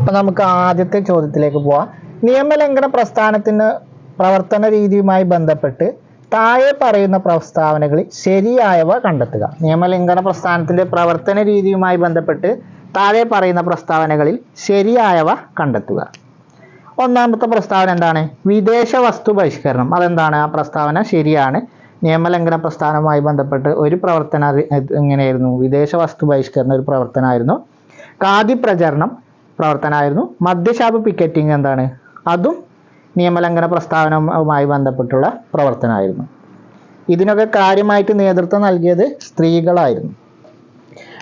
അപ്പോൾ നമുക്ക് ആദ്യത്തെ ചോദ്യത്തിലേക്ക് പോവാം. നിയമലംഘന പ്രസ്ഥാനത്തിന് പ്രവർത്തന രീതിയുമായി ബന്ധപ്പെട്ട് താഴെ പറയുന്ന പ്രസ്താവനകളിൽ ശരിയായവ കണ്ടെത്തുക. നിയമലംഘന പ്രസ്ഥാനത്തിന്റെ പ്രവർത്തന രീതിയുമായി ബന്ധപ്പെട്ട് താഴെ പറയുന്ന പ്രസ്താവനകളിൽ ശരിയായവ കണ്ടെത്തുക. ഒന്നാമത്തെ പ്രസ്താവന എന്താണ്? വിദേശ വസ്തു ബഹിഷ്കരണം അതെന്താണ്? ആ പ്രസ്താവന ശരിയാണ്. നിയമലംഘന പ്രസ്ഥാനവുമായി ബന്ധപ്പെട്ട് ഒരു പ്രവർത്തന എങ്ങനെയായിരുന്നു വിദേശ വസ്തു ബഹിഷ്കരണം ഒരു പ്രവർത്തനമായിരുന്നു. ഖാദി പ്രചരണം പ്രവർത്തനമായിരുന്നു. മദ്യശാപ പിക്കറ്റിംഗ് എന്താണ്? അതും നിയമലംഘന പ്രസ്താവനവുമായി ബന്ധപ്പെട്ടുള്ള പ്രവർത്തനമായിരുന്നു. ഇതിനൊക്കെ കാര്യമായിട്ട് നേതൃത്വം നൽകിയത് സ്ത്രീകളായിരുന്നു.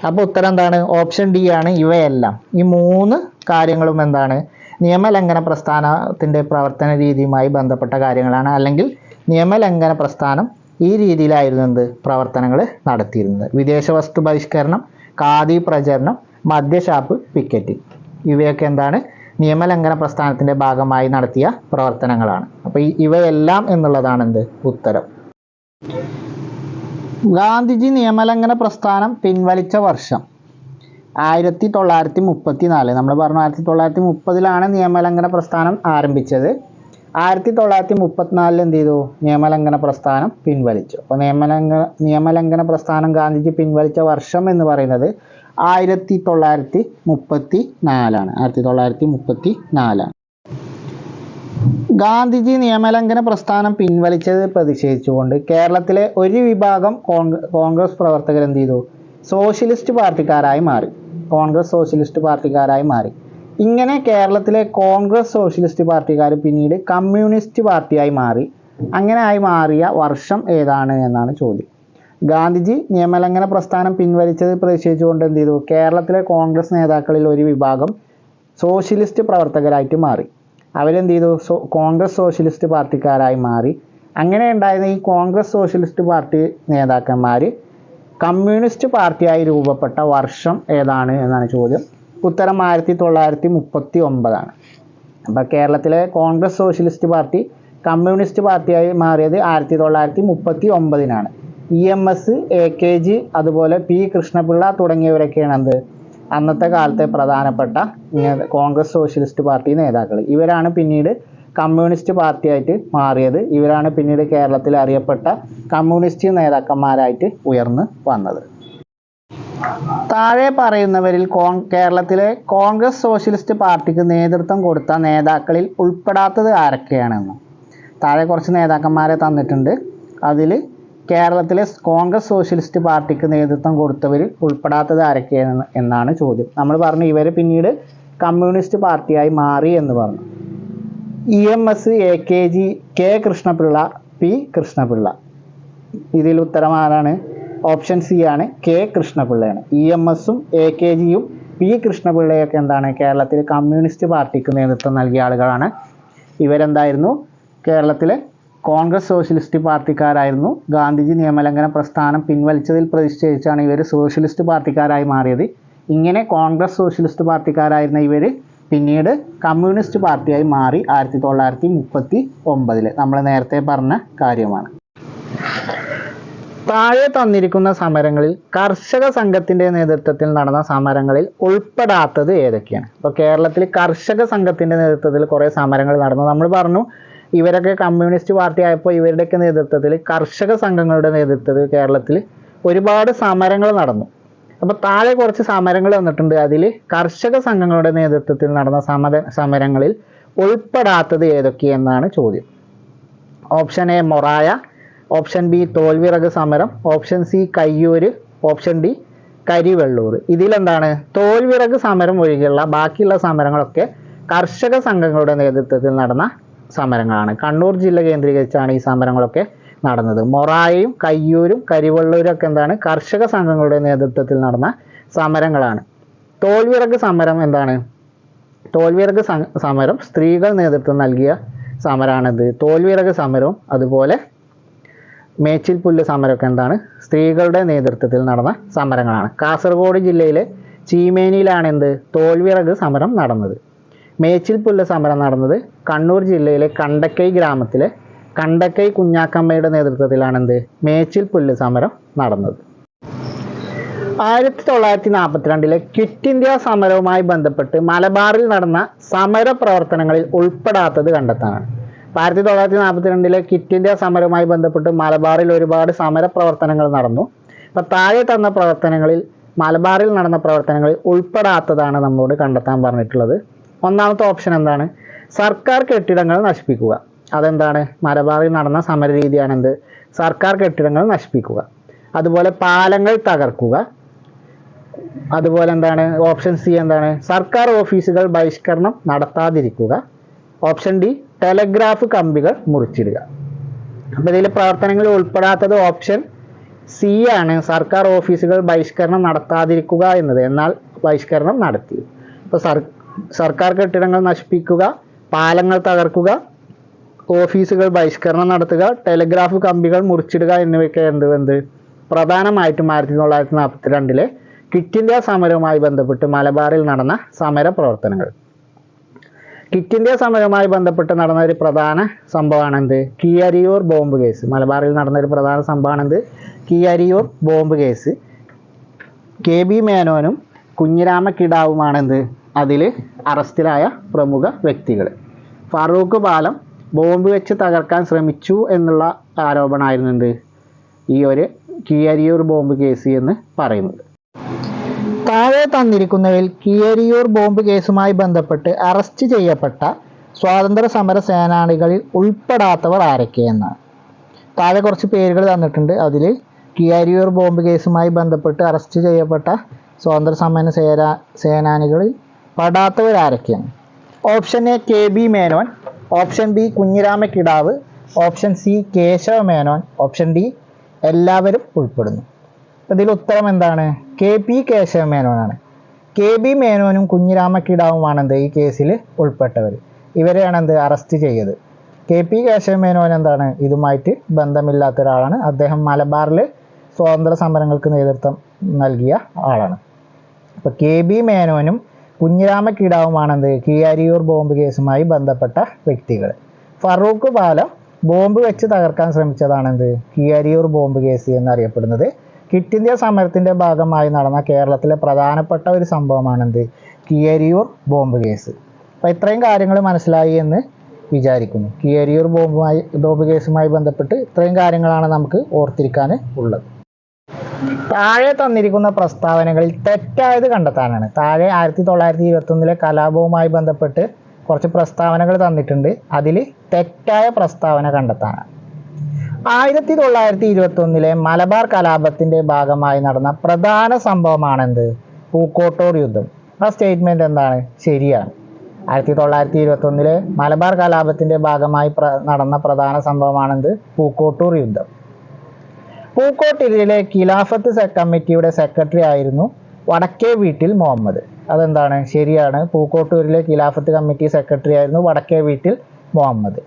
അപ്പോൾ ഉത്തരം എന്താണ്? ഓപ്ഷൻ ഡി ആണ് ഇവയെല്ലാം. ഈ മൂന്ന് കാര്യങ്ങളും എന്താണ്? നിയമലംഘന പ്രസ്ഥാനത്തിന്റെ പ്രവർത്തന രീതിയുമായി ബന്ധപ്പെട്ട കാര്യങ്ങളാണ്. അല്ലെങ്കിൽ നിയമലംഘന പ്രസ്ഥാനം ഈ രീതിയിലായിരുന്നു എന്ത്? പ്രവർത്തനങ്ങൾ നടത്തിയിരുന്നത്. വിദേശ വസ്തു ബഹിഷ്കരണം ഖാദി പ്രചരണം മദ്യഷാപ്പ് പിക്കറ്റിംഗ് ഇവയൊക്കെ എന്താണ്? നിയമലംഘന പ്രസ്ഥാനത്തിന്റെ ഭാഗമായി നടത്തിയ പ്രവർത്തനങ്ങളാണ്. അപ്പോൾ ഇവയെല്ലാം എന്നുള്ളതാണ് എന്ത്? ഉത്തരം. ഗാന്ധിജി നിയമലംഘന പ്രസ്ഥാനം പിൻവലിച്ച വർഷം ആയിരത്തി തൊള്ളായിരത്തി മുപ്പത്തി നാല് നമ്മൾ പറഞ്ഞു ആയിരത്തി തൊള്ളായിരത്തി മുപ്പതിലാണ് നിയമലംഘന പ്രസ്ഥാനം ആരംഭിച്ചത്. ആയിരത്തി തൊള്ളായിരത്തി മുപ്പത്തിനാലിൽ എന്ത് ചെയ്തു? നിയമലംഘന പ്രസ്ഥാനം പിൻവലിച്ചു. അപ്പോൾ നിയമലംഘന നിയമലംഘന പ്രസ്ഥാനം ഗാന്ധിജി പിൻവലിച്ച വർഷം എന്ന് പറയുന്നത് ആയിരത്തി തൊള്ളായിരത്തി മുപ്പത്തി നാലാണ് ആയിരത്തി തൊള്ളായിരത്തി മുപ്പത്തി നാലാണ് ഗാന്ധിജി നിയമലംഘന പ്രസ്ഥാനം പിൻവലിച്ചത് പ്രതിഷേധിച്ചുകൊണ്ട് കേരളത്തിലെ ഒരു വിഭാഗം കോൺഗ്രസ് പ്രവർത്തകർ എന്ത് ചെയ്തു? സോഷ്യലിസ്റ്റ് പാർട്ടിക്കാരായി മാറി. കോൺഗ്രസ് സോഷ്യലിസ്റ്റ് പാർട്ടിക്കാരായി മാറി. ഇങ്ങനെ കേരളത്തിലെ കോൺഗ്രസ് സോഷ്യലിസ്റ്റ് പാർട്ടിക്കാർ പിന്നീട് കമ്മ്യൂണിസ്റ്റ് പാർട്ടിയായി മാറി. അങ്ങനെ ആയി മാറിയ വർഷം ഏതാണ് എന്നാണ് ചോദ്യം. ഗാന്ധിജി നിയമലംഘന പ്രസ്ഥാനം പിൻവലിച്ചത് പ്രതിഷേധിച്ചുകൊണ്ട് എന്ത് ചെയ്തു? കേരളത്തിലെ കോൺഗ്രസ് നേതാക്കളിൽ ഒരു വിഭാഗം സോഷ്യലിസ്റ്റ് പ്രവർത്തകരായിട്ട് മാറി. അവരെന്ത് ചെയ്തു? സോ കോൺഗ്രസ് സോഷ്യലിസ്റ്റ് പാർട്ടിക്കാരായി മാറി. അങ്ങനെ ഉണ്ടായിരുന്ന ഈ കോൺഗ്രസ് സോഷ്യലിസ്റ്റ് പാർട്ടി നേതാക്കന്മാർ കമ്മ്യൂണിസ്റ്റ് പാർട്ടിയായി രൂപപ്പെട്ട വർഷം ഏതാണ് എന്നാണ് ചോദ്യം. ഉത്തരം ആയിരത്തി തൊള്ളായിരത്തി മുപ്പത്തി ഒമ്പതാണ് അപ്പോൾ കേരളത്തിലെ കോൺഗ്രസ് സോഷ്യലിസ്റ്റ് പാർട്ടി കമ്മ്യൂണിസ്റ്റ് പാർട്ടിയായി മാറിയത് ആയിരത്തി തൊള്ളായിരത്തി മുപ്പത്തി ഒമ്പതിനാണ് E M S A K G അതുപോലെ പി കൃഷ്ണപിള്ള തുടങ്ങിയവരൊക്കെയാണ് എന്ത് അന്നത്തെ കാലത്തെ പ്രധാനപ്പെട്ട കോൺഗ്രസ് സോഷ്യലിസ്റ്റ് പാർട്ടി നേതാക്കൾ. ഇവരാണ് പിന്നീട് കമ്മ്യൂണിസ്റ്റ് പാർട്ടിയായിട്ട് മാറിയത്. ഇവരാണ് പിന്നീട് കേരളത്തിൽ അറിയപ്പെട്ട കമ്മ്യൂണിസ്റ്റ് നേതാക്കന്മാരായിട്ട് ഉയർന്നു വന്നത്. താഴെ പറയുന്നവരിൽ കോൺ കേരളത്തിലെ കോൺഗ്രസ് സോഷ്യലിസ്റ്റ് പാർട്ടിക്ക് നേതൃത്വം കൊടുത്ത നേതാക്കളിൽ ഉൾപ്പെടാത്തത് ആരൊക്കെയാണെന്ന്. താഴെ കുറച്ച് നേതാക്കന്മാരെ തന്നിട്ടുണ്ട്. അതിൽ കേരളത്തിലെ കോൺഗ്രസ് സോഷ്യലിസ്റ്റ് പാർട്ടിക്ക് നേതൃത്വം കൊടുത്തവർ ഉൾപ്പെടാത്തത് ആരൊക്കെയാണ് എന്നാണ് ചോദ്യം. നമ്മൾ പറഞ്ഞു ഇവർ പിന്നീട് കമ്മ്യൂണിസ്റ്റ് പാർട്ടിയായി മാറി എന്ന് പറഞ്ഞു. E M S A K G K Krishnapillai P Krishnapillai. ഇതിൽ ഉത്തരം ആരാണ്? ഓപ്ഷൻ സി ആണ് കെ കൃഷ്ണപിള്ളയാണ്. ഇ എം എസും എ കെ ജിയും പി കൃഷ്ണപിള്ളയൊക്കെ എന്താണ്? കേരളത്തിലെ കമ്മ്യൂണിസ്റ്റ് പാർട്ടിക്ക് നേതൃത്വം നൽകിയ ആളുകളാണ്. ഇവരെന്തായിരുന്നു? കേരളത്തിലെ കോൺഗ്രസ് സോഷ്യലിസ്റ്റ് പാർട്ടിക്കാരായിരുന്നു. ഗാന്ധിജി നിയമലംഘന പ്രസ്ഥാനം പിൻവലിച്ചതിൽ പ്രതിഷേധിച്ചാണ് ഇവർ സോഷ്യലിസ്റ്റ് പാർട്ടിക്കാരായി മാറിയത്. ഇങ്ങനെ കോൺഗ്രസ് സോഷ്യലിസ്റ്റ് പാർട്ടിക്കാരായിരുന്ന ഇവർ പിന്നീട് കമ്മ്യൂണിസ്റ്റ് പാർട്ടിയായി മാറി ആയിരത്തി തൊള്ളായിരത്തി മുപ്പത്തി ഒമ്പതിൽ നമ്മൾ നേരത്തെ പറഞ്ഞ കാര്യമാണ്. താഴെ തന്നിരിക്കുന്ന സമരങ്ങളിൽ കർഷക സംഘത്തിന്റെ നേതൃത്വത്തിൽ നടന്ന സമരങ്ങളിൽ ഉൾപ്പെടാത്തത് ഏതൊക്കെയാണ്? ഇപ്പോൾ കേരളത്തിൽ കർഷക സംഘത്തിന്റെ നേതൃത്വത്തിൽ കുറേ സമരങ്ങൾ നടന്നു. നമ്മൾ പറഞ്ഞു ഇവരൊക്കെ കമ്മ്യൂണിസ്റ്റ് പാർട്ടി ആയപ്പോൾ ഇവരുടെയൊക്കെ നേതൃത്വത്തിൽ കർഷക സംഘങ്ങളുടെ നേതൃത്വത്തിൽ കേരളത്തിൽ ഒരുപാട് സമരങ്ങൾ നടന്നു. അപ്പോൾ താഴെ കുറച്ച് സമരങ്ങൾ വന്നിട്ടുണ്ട്. അതിൽ കർഷക സംഘങ്ങളുടെ നേതൃത്വത്തിൽ നടന്ന സമര സമരങ്ങളിൽ ഉൾപ്പെടാത്തത് ഏതൊക്കെയെന്നാണ് ചോദ്യം. Option A Morazha. Option B തോൽവിറക് സമരം. Option C Kayyur. Option D Karivellur ഇതിലെന്താണ്? തോൽവിറക് സമരം ഒഴികെയുള്ള ബാക്കിയുള്ള സമരങ്ങളൊക്കെ കർഷക സംഘങ്ങളുടെ നേതൃത്വത്തിൽ നടന്ന സമരങ്ങളാണ്. കണ്ണൂർ ജില്ല കേന്ദ്രീകരിച്ചാണ് ഈ സമരങ്ങളൊക്കെ നടന്നത്. മൊറായയും കയ്യൂരും കരിവള്ളൂരും ഒക്കെ എന്താണ്? കർഷക സംഘങ്ങളുടെ നേതൃത്വത്തിൽ നടന്ന സമരങ്ങളാണ്. തോൽവിറക് സമരം എന്താണ്? തോൽവിറക് സമരം സ്ത്രീകൾ നേതൃത്വം നൽകിയ സമരമാണിത് തോൽവിറക് സമരവും അതുപോലെ മേച്ചിൽ പുല്ല് സമരമൊക്കെ എന്താണ്? സ്ത്രീകളുടെ നേതൃത്വത്തിൽ നടന്ന സമരങ്ങളാണ്. കാസർഗോഡ് ജില്ലയിലെ ചീമേനിയിലാണ് എന്ത് തോൽവിറക് സമരം നടന്നത്. മേച്ചിൽ പുല്ല് സമരം നടന്നത് കണ്ണൂർ ജില്ലയിലെ കണ്ടക്കൈ ഗ്രാമത്തിലെ കണ്ടക്കൈ കുഞ്ഞാക്കമ്മയുടെ നേതൃത്വത്തിലാണ് എന്ത് മേച്ചിൽ പുല്ല് സമരം നടന്നത്. ആയിരത്തി തൊള്ളായിരത്തി നാൽപ്പത്തിരണ്ടിലെ ക്വിറ്റ് ഇന്ത്യ സമരവുമായി ബന്ധപ്പെട്ട് മലബാറിൽ നടന്ന സമര പ്രവർത്തനങ്ങളിൽ ഉൾപ്പെടാത്തത് കണ്ടെത്താനാണ്. ആയിരത്തി തൊള്ളായിരത്തി നാൽപ്പത്തിരണ്ടിലെ ക്വിറ്റ് ഇന്ത്യ സമരവുമായി ബന്ധപ്പെട്ട് മലബാറിൽ ഒരുപാട് സമര പ്രവർത്തനങ്ങൾ നടന്നു. അപ്പൊ താഴെ തന്ന പ്രവർത്തനങ്ങളിൽ മലബാറിൽ നടന്ന പ്രവർത്തനങ്ങളിൽ ഉൾപ്പെടാത്തതാണ് നമ്മളോട് കണ്ടെത്താൻ പറഞ്ഞിട്ടുള്ളത്. ഒന്നാമത്തെ ഓപ്ഷൻ എന്താണ്? സർക്കാർ കെട്ടിടങ്ങൾ നശിപ്പിക്കുക. അതെന്താണ്? മലബാറിൽ നടന്ന സമര രീതിയാണ് എന്ത് സർക്കാർ കെട്ടിടങ്ങൾ നശിപ്പിക്കുക. അതുപോലെ പാലങ്ങൾ തകർക്കുക. അതുപോലെ എന്താണ്? ഓപ്ഷൻ സി എന്താണ്? സർക്കാർ ഓഫീസുകൾ ബഹിഷ്കരണം നടത്താതിരിക്കുക. ഓപ്ഷൻ ഡി ടെലഗ്രാഫ് കമ്പികൾ മുറിച്ചിടുക. അപ്പോൾ ഇതിൽ പ്രവർത്തനങ്ങളിൽ ഉൾപ്പെടാത്തത് ഓപ്ഷൻ സി ആണ്. സർക്കാർ ഓഫീസുകൾ ബഹിഷ്കരണം നടത്താതിരിക്കുക എന്നത്. എന്നാൽ ബഹിഷ്കരണം നടത്തി. ഇപ്പോൾ സർ സർക്കാർ കെട്ടിടങ്ങൾ നശിപ്പിക്കുക പാലങ്ങൾ തകർക്കുക ഓഫീസുകൾ ബഹിഷ്കരണം നടത്തുക ടെലിഗ്രാഫ് കമ്പികൾ മുറിച്ചിടുക എന്നിവയൊക്കെ എന്ത് എന്ത്? പ്രധാനമായിട്ടും ആയിരത്തി തൊള്ളായിരത്തി നാൽപ്പത്തി രണ്ടിലെ കിറ്റ് ഇന്ത്യ സമരവുമായി ബന്ധപ്പെട്ട് മലബാറിൽ നടന്ന സമര പ്രവർത്തനങ്ങൾ. കിറ്റ് ഇന്ത്യ സമരവുമായി ബന്ധപ്പെട്ട് നടന്ന ഒരു പ്രധാന സംഭവമാണ് എന്ത് കിയരിയൂർ ബോംബ് കേസ്. മലബാറിൽ നടന്ന ഒരു പ്രധാന സംഭവമാണ് എന്ത് Keezhariyur bomb case. K. B. മേനോനും കുഞ്ഞിരാമ കിടാവുമാണ് എന്ത് അതിൽ അറസ്റ്റിലായ പ്രമുഖ വ്യക്തികൾ ഫാറൂഖ് പാലം ബോംബ് വെച്ച് തകർക്കാൻ ശ്രമിച്ചു എന്നുള്ള ആരോപണമായിരുന്നു എന്ത്? ഈ ഒരു കീയരിയൂർ ബോംബ് കേസ് എന്ന് പറയുന്നത്. താഴെ തന്നിരിക്കുന്നതിൽ കീയരിയൂർ ബോംബ് കേസുമായി ബന്ധപ്പെട്ട് അറസ്റ്റ് ചെയ്യപ്പെട്ട സ്വാതന്ത്ര്യ സമര സേനാനികളിൽ ഉൾപ്പെടാത്തവർ ആരൊക്കെയെന്നാണ് താഴെ കുറച്ച് പേരുകൾ തന്നിട്ടുണ്ട്. അതിൽ കിയാരിയൂർ ബോംബ് കേസുമായി ബന്ധപ്പെട്ട് അറസ്റ്റ് ചെയ്യപ്പെട്ട സ്വാതന്ത്ര്യ സമര സേനാ സേനാനികളിൽ പെടാത്തവർ ആരൊക്കെയാണ് option A K B Menon. Option B Kunhirama Kidavu. Option C Kesava Menon. Option D എല്ലാവരും ഉൾപ്പെടുന്നു. ഇതിൽ ഉത്തരം എന്താണ്? കെ പി കേശവ മേനോനാണ്. കെ ബി മേനോനും കുഞ്ഞിരാമ കിടാവുമാണ് എന്ത്? ഈ കേസിൽ ഉൾപ്പെട്ടവർ ഇവരെയാണ് എന്ത്? അറസ്റ്റ് ചെയ്തത്. കെ പി കേശവ മേനോൻ എന്താണ്? ഇതുമായിട്ട് ബന്ധമില്ലാത്ത ഒരാളാണ്. അദ്ദേഹം മലബാറിൽ സ്വാതന്ത്ര്യ സമരങ്ങൾക്ക് നേതൃത്വം നൽകിയ ആളാണ്. അപ്പോൾ കെ ബി മേനോനും കുഞ്ഞിരാമ കിടാവുമാണ് എന്ത് കീയാരിയൂർ ബോംബ് കേസുമായി ബന്ധപ്പെട്ട വ്യക്തികൾ. ഫറൂഖ് പാലം ബോംബ് വെച്ച് തകർക്കാൻ ശ്രമിച്ചതാണ് എന്ത് കീയാരിയൂർ ബോംബ് കേസ് എന്നറിയപ്പെടുന്നത് കിറ്റ് ഇന്ത്യ സമരത്തിന്റെ ഭാഗമായി നടന്ന കേരളത്തിലെ പ്രധാനപ്പെട്ട ഒരു സംഭവമാണ് എന്ത് കീയരിയൂർ ബോംബ് കേസ്. അപ്പോൾ ഇത്രയും കാര്യങ്ങൾ മനസ്സിലായി എന്ന് വിചാരിക്കുന്നു. കീയരിയൂർ ബോംബുമായി ബോംബ് കേസുമായി ബന്ധപ്പെട്ട് ഇത്രയും കാര്യങ്ങളാണ് നമുക്ക് ഓർത്തിരിക്കാൻ ഉള്ളത്. താഴെ തന്നിരിക്കുന്ന പ്രസ്താവനകളിൽ തെറ്റായത് കണ്ടെത്താനാണ്. താഴെ ആയിരത്തി തൊള്ളായിരത്തി ഇരുപത്തൊന്നിലെ കലാപവുമായി ബന്ധപ്പെട്ട് കുറച്ച് പ്രസ്താവനകൾ തന്നിട്ടുണ്ട്. അതിൽ തെറ്റായ പ്രസ്താവന കണ്ടെത്താനാണ്. ആയിരത്തി തൊള്ളായിരത്തി ഇരുപത്തൊന്നിലെ മലബാർ കലാപത്തിന്റെ ഭാഗമായി നടന്ന പ്രധാന സംഭവമാണെന്ത്? പൂക്കോട്ടോർ യുദ്ധം. ആ സ്റ്റേറ്റ്മെന്റ് എന്താണ്? ശരിയാണ്. ആയിരത്തി തൊള്ളായിരത്തി ഇരുപത്തൊന്നിലെ മലബാർ കലാപത്തിന്റെ ഭാഗമായി നടന്ന പ്രധാന സംഭവമാണെന്ത്? പൂക്കോട്ടൂർ യുദ്ധം. പൂക്കോട്ടിലെ ഖിലാഫത്ത് കമ്മിറ്റിയുടെ സെക്രട്ടറി ആയിരുന്നു വടക്കേ വീട്ടിൽ മുഹമ്മദ്. അതെന്താണ്? ശരിയാണ്. പൂക്കോട്ടൂരിലെ ഖിലാഫത്ത് കമ്മിറ്റി സെക്രട്ടറി ആയിരുന്നു വടക്കേ വീട്ടിൽ മുഹമ്മദ്.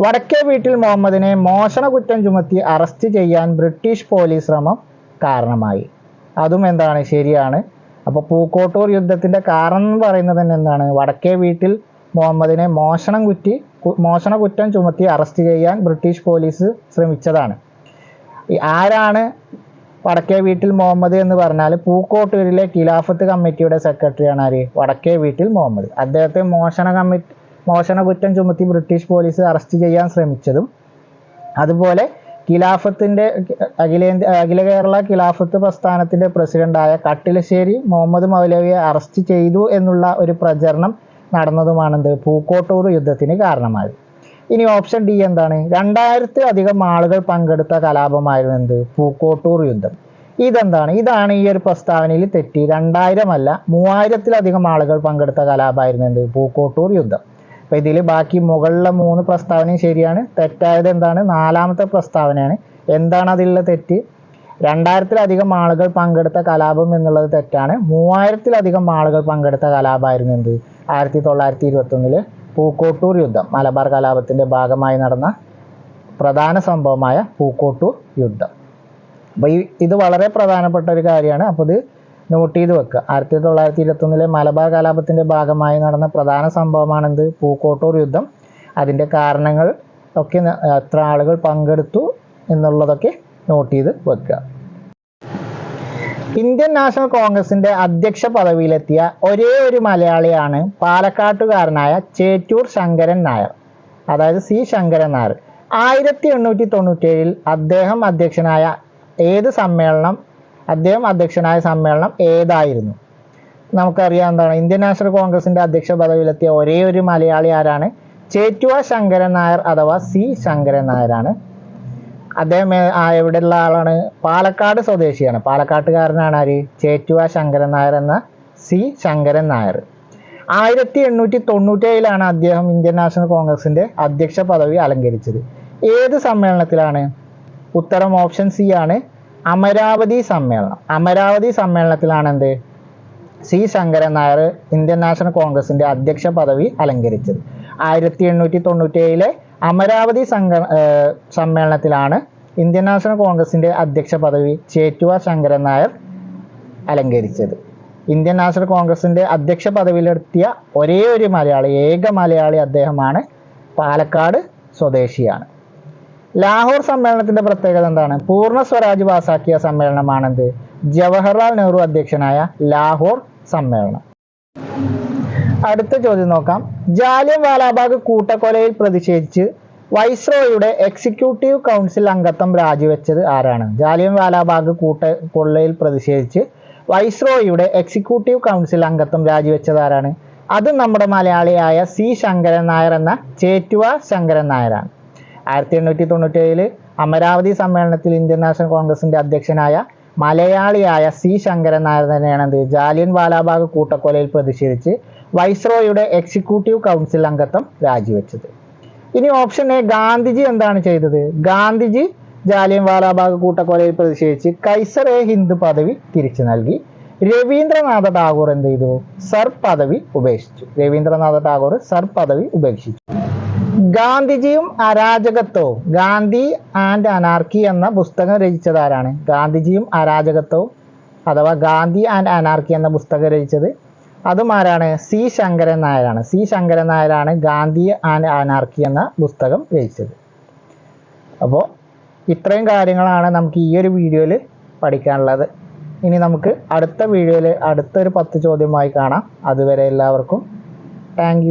വടക്കേ വീട്ടിൽ മുഹമ്മദിനെ മോഷണ കുറ്റം ചുമത്തി അറസ്റ്റ് ചെയ്യാൻ ബ്രിട്ടീഷ് പോലീസ് ശ്രമം കാരണമായി. അതും എന്താണ്? ശരിയാണ്. അപ്പോൾ പൂക്കോട്ടൂർ യുദ്ധത്തിന്റെ കാരണം എന്ന് പറയുന്നത് തന്നെ എന്താണ്? വടക്കേ വീട്ടിൽ മുഹമ്മദിനെ മോഷണം കുറ്റി മോഷണ കുറ്റം ചുമത്തി അറസ്റ്റ് ചെയ്യാൻ ബ്രിട്ടീഷ് പോലീസ് ശ്രമിച്ചതാണ്. ആരാണ് വടക്കേ വീട്ടിൽ മുഹമ്മദ് എന്ന് പറഞ്ഞാൽ പൂക്കോട്ടൂരിലെ ഖിലാഫത്ത് കമ്മിറ്റിയുടെ സെക്രട്ടറിയാണ് ആര്? വടക്കേ വീട്ടിൽ മുഹമ്മദ്. അദ്ദേഹത്തെ മോഷണ കമ്മിറ്റി മോഷണ കുറ്റം ചുമത്തി ബ്രിട്ടീഷ് പോലീസ് അറസ്റ്റ് ചെയ്യാൻ ശ്രമിച്ചതും അതുപോലെ ഖിലാഫത്തിന്റെ അഖിലേന്ത്യ അഖില കേരള ഖിലാഫത്ത് പ്രസ്ഥാനത്തിന്റെ പ്രസിഡന്റായ കട്ടിലശ്ശേരി മുഹമ്മദ് മൗലവിയെ അറസ്റ്റ് ചെയ്തു എന്നുള്ള ഒരു പ്രചരണം നടന്നതുമാണെന്ത്? പൂക്കോട്ടൂർ യുദ്ധത്തിന് കാരണമായത്. ഇനി ഓപ്ഷൻ ഡി എന്താണ്? രണ്ടായിരത്തി അധികം ആളുകൾ പങ്കെടുത്ത കലാപമായിരുന്നു എന്ത്? പൂക്കോട്ടൂർ യുദ്ധം. ഇതെന്താണ്? ഇതാണ് ഈ ഒരു പ്രസ്താവനയിൽ തെറ്റി. രണ്ടായിരം അല്ല മൂവായിരത്തിലധികം ആളുകൾ പങ്കെടുത്ത കലാപമായിരുന്നു എന്ത്? പൂക്കോട്ടൂർ യുദ്ധം. അപ്പൊ ഇതിൽ ബാക്കി മുകളിലെ മൂന്ന് പ്രസ്താവനയും ശരിയാണ്. തെറ്റായത് എന്താണ്? നാലാമത്തെ പ്രസ്താവനയാണ്. എന്താണ് അതിലുള്ള തെറ്റ്? രണ്ടായിരത്തിലധികം ആളുകൾ പങ്കെടുത്ത കലാപം എന്നുള്ളത് തെറ്റാണ്. മൂവായിരത്തിലധികം ആളുകൾ പങ്കെടുത്ത കലാപമായിരുന്നു എന്ത്? ആയിരത്തി തൊള്ളായിരത്തി ഇരുപത്തി ഒന്നിൽ പൂക്കോട്ടൂർ യുദ്ധം. മലബാർ കലാപത്തിന്റെ ഭാഗമായി നടന്ന പ്രധാന സംഭവമായ പൂക്കോട്ടൂർ യുദ്ധം. അപ്പോൾ ഈ ഇത് വളരെ പ്രധാനപ്പെട്ട ഒരു കാര്യമാണ്. അപ്പോൾ ഇത് നോട്ട് ചെയ്ത് വെക്കുക. ആയിരത്തി തൊള്ളായിരത്തി ഇരുപത്തൊന്നിലെ മലബാർ കലാപത്തിന്റെ ഭാഗമായി നടന്ന പ്രധാന സംഭവമാണെന്ത്? പൂക്കോട്ടൂർ യുദ്ധം. അതിന്റെ കാരണങ്ങൾ ഒക്കെ എത്ര ആളുകൾ പങ്കെടുത്തു എന്നുള്ളതൊക്കെ നോട്ട് ചെയ്ത് വെക്കുക. ഇന്ത്യൻ നാഷണൽ കോൺഗ്രസിന്റെ അധ്യക്ഷ പദവിയിലെത്തിയ ഒരേ ഒരു മലയാളിയാണ് പാലക്കാട്ടുകാരനായ ചേറ്റൂർ ശങ്കരൻ നായർ അതായത് സി ശങ്കരൻ നായർ. ആയിരത്തി എണ്ണൂറ്റി തൊണ്ണൂറ്റേഴിൽ അദ്ദേഹം അധ്യക്ഷനായ ഏത് സമ്മേളനം അദ്ദേഹം അധ്യക്ഷനായ സമ്മേളനം ഏതായിരുന്നു? നമുക്കറിയാം എന്താണ് ഇന്ത്യൻ നാഷണൽ കോൺഗ്രസിന്റെ അധ്യക്ഷ പദവിയിലെത്തിയ ഒരേ ഒരു മലയാളി ആരാണ്? ചേറ്റുവ ശങ്കരൻ നായർ അഥവാ സി ശങ്കരൻ നായരാണ്. അദ്ദേഹം എവിടെയുള്ള ആളാണ് പാലക്കാട് സ്വദേശിയാണ്. പാലക്കാട്ടുകാരനാണ് ആര്? ചേറ്റുവ ശങ്കരൻ നായർ എന്ന സി ശങ്കരൻ നായർ. ആയിരത്തി എണ്ണൂറ്റി തൊണ്ണൂറ്റേഴിലാണ് അദ്ദേഹം ഇന്ത്യൻ നാഷണൽ കോൺഗ്രസിന്റെ അധ്യക്ഷ പദവി അലങ്കരിച്ചത്. ഏത് സമ്മേളനത്തിലാണ്? ഉത്തരം ഓപ്ഷൻ സി ആണ്. അമരാവതി സമ്മേളനം. അമരാവതി സമ്മേളനത്തിലാണ് എന്ത്? C Sankaran Nair Indian national കോൺഗ്രസിന്റെ അധ്യക്ഷ പദവി അലങ്കരിച്ചത്. ആയിരത്തി എണ്ണൂറ്റി തൊണ്ണൂറ്റേഴിലെ അമരാവതി സംഘ സമ്മേളനത്തിലാണ് ഇന്ത്യൻ നാഷണൽ കോൺഗ്രസിന്റെ അധ്യക്ഷ പദവി ചേറ്റുവ ശങ്കരൻ നായർ അലങ്കരിച്ചത്. ഇന്ത്യൻ നാഷണൽ കോൺഗ്രസിന്റെ അധ്യക്ഷ പദവിയിലെത്തിയ ഒരേ ഒരു മലയാളി ഏക മലയാളി അദ്ദേഹമാണ് പാലക്കാട് സ്വദേശിയാണ്. ലാഹോർ സമ്മേളനത്തിന്റെ പ്രത്യേകത എന്താണ്? പൂർണ സ്വരാജ് പാസാക്കിയ സമ്മേളനമാണെന്ത്? ജവഹർലാൽ നെഹ്റു അധ്യക്ഷനായ ലാഹോർ സമ്മേളനം. അടുത്ത ചോദ്യം നോക്കാം. ജാലിയൻ വാലാബാഗ് കൂട്ടക്കൊലയിൽ പ്രതിഷേധിച്ച് വൈസ്രോയുടെ എക്സിക്യൂട്ടീവ് കൗൺസിൽ അംഗത്വം രാജിവെച്ചത് ആരാണ്? ജാലിയൻ വാലാബാഗ് കൂട്ട കൊള്ളയിൽ പ്രതിഷേധിച്ച് വൈസ്രോയുടെ എക്സിക്യൂട്ടീവ് കൗൺസിൽ അംഗത്വം രാജിവെച്ചത് ആരാണ്? അത് നമ്മുടെ മലയാളിയായ സി ശങ്കരൻ നായർ എന്ന ചേറ്റുവ ശങ്കരൻ നായരാണ്. ആയിരത്തി എണ്ണൂറ്റി തൊണ്ണൂറ്റേഴിൽ അമരാവതി സമ്മേളനത്തിൽ ഇന്ത്യൻ നാഷണൽ കോൺഗ്രസിന്റെ അധ്യക്ഷനായ മലയാളിയായ സി ശങ്കരൻ നായർ തന്നെയാണ് എന്ത് ജാലിയൻ വാലാബാഗ് കൂട്ടക്കൊലയിൽ പ്രതിഷേധിച്ച് വൈസ്രോയുടെ എക്സിക്യൂട്ടീവ് കൗൺസിൽ അംഗത്വം രാജിവെച്ചത്. ഇനി ഓപ്ഷൻ എ ഗാന്ധിജി എന്താണ് ചെയ്തത്? ഗാന്ധിജി ജാലിയൻ വാലാബാഗ് കൂട്ടക്കൊലയിൽ പ്രതിഷേധിച്ച് കൈസർ എ ഹിന്ദു പദവി തിരിച്ചു നൽകി. രവീന്ദ്രനാഥ ടാഗോർ എന്ത് ചെയ്തു? സർ പദവി ഉപേക്ഷിച്ചു. രവീന്ദ്രനാഥ ടാഗോർ സർ പദവി ഉപേക്ഷിച്ചു. ഗാന്ധിജിയും അരാജകത്വവും ഗാന്ധി ആൻഡ് അനാർക്കി എന്ന പുസ്തകം രചിച്ചത് ആരാണ് ഗാന്ധിജിയും അരാജകത്വവും അഥവാ ഗാന്ധി ആൻഡ് അനാർക്കി എന്ന പുസ്തകം രചിച്ചത് അതും ആരാണ് സി ശങ്കരൻ നായരാണ്. സി ശങ്കരൻ നായരാണ് ഗാന്ധി ആൻഡ് ആനാർക്കി എന്ന പുസ്തകം രചിച്ചത്. അപ്പോൾ ഇത്രയും കാര്യങ്ങളാണ് നമുക്ക് ഈ ഒരു വീഡിയോയിൽ പഠിക്കാനുള്ളത്. ഇനി നമുക്ക് അടുത്ത വീഡിയോയിൽ അടുത്തൊരു പത്ത് ചോദ്യമായി കാണാം. അതുവരെ എല്ലാവർക്കും താങ്ക്